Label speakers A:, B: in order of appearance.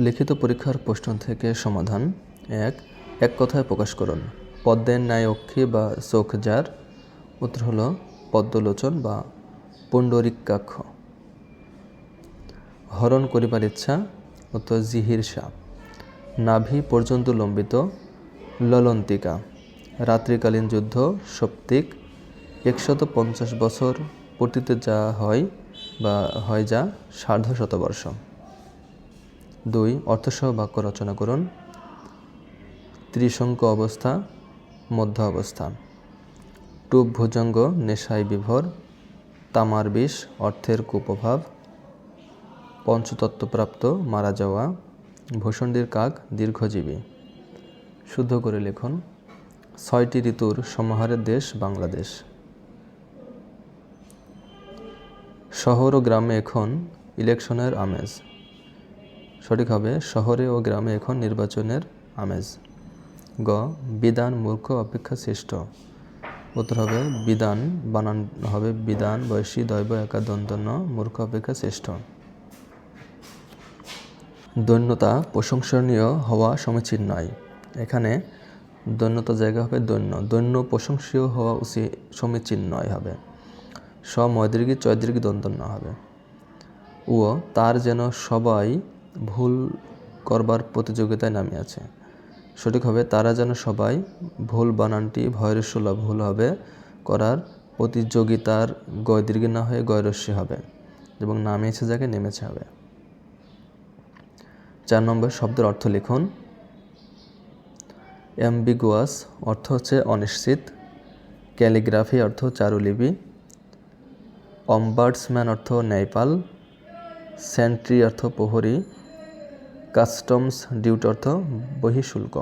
A: লিখিত পরীক্ষার প্রশ্ন থেকে সমাধান। এক এক কথায় প্রকাশ করুন। পদ্মের ন্যায় অক্ষী বা চোখ যার। উত্তর হলো পদ্মলোচন বা পুণ্ডরিকাক্ষ। হরণ করিবার ইচ্ছা, উত্তর জিহির নাভি পর্যন্ত লম্বিত, ললন্তিকা। রাত্রিকালীন যুদ্ধ, সপ্তিক। একশত পঞ্চাশ বছর পূর্তিতে যা হয় বা হয় যা সার্ধ শতবর্ষ। দুই, অর্থসহ বাক্য রচনা করুন। ত্রিশঙ্ক অবস্থা, মধ্য অবস্থা। টুপ ভুজঙ্গ, নেশায় বিভোর। তামার বিষ, অর্থের কুপ্রভাব। পঞ্চতত্ত্বপ্রাপ্ত, মারা যাওয়া। ভূষণ্ডীর কাক, দীর্ঘজীবী। শুদ্ধ করে লিখুন, ছয়টি ঋতুর সমাহারের দেশ বাংলাদেশ। শহর ও গ্রামে এখন ইলেকশনের আমেজ। সঠিক হবে। শহরে ও গ্রামে এখন নির্বাচনের আমেজ। গ, বিধান মূর্খ অপেক্ষা শ্রেষ্ঠ। উত্তর হবে, বিধান বানান হবে, বিধান বয়সী দৈব একা দন্তন্য মূর্খ অপেক্ষা শ্রেষ্ঠ। দৈন্যতা প্রশংসনীয় হওয়া সমীচীন নয়। এখানে দৈন্যতা জায়গা হবে দৈন্য। দৈন্য প্রশংসীয় হওয়া উচিত সমীচীন নয় হবে। স ময়দীর্ঘী চয়দীর্ঘী দন্তন্য হবে। ও তার যেন সবাই ভুল করবার প্রতিযোগিতায় নামিয়াছে সঠিক হবে, তারা যেন সবাই ভুল বানানটি ভয়রস্যলা ভুল হবে করার প্রতিযোগিতার গয় দীর্ঘ না হয়ে গয়রস্যি হবে এবং নামিয়েছে যাকে নেমেছে হবে। চার নম্বর শব্দের অর্থ লিখুন, অ্যাম্বিগুয়াস অর্থ হচ্ছে অনিশ্চিত, ক্যালিগ্রাফি অর্থ চারুলিপি অম্বার্টসম্যান অর্থ ন্যায়পাল সেন্ট্রি অর্থ প্রহরী কাস্টমস ডিউটি অর্থ বহিঃশুল্ক।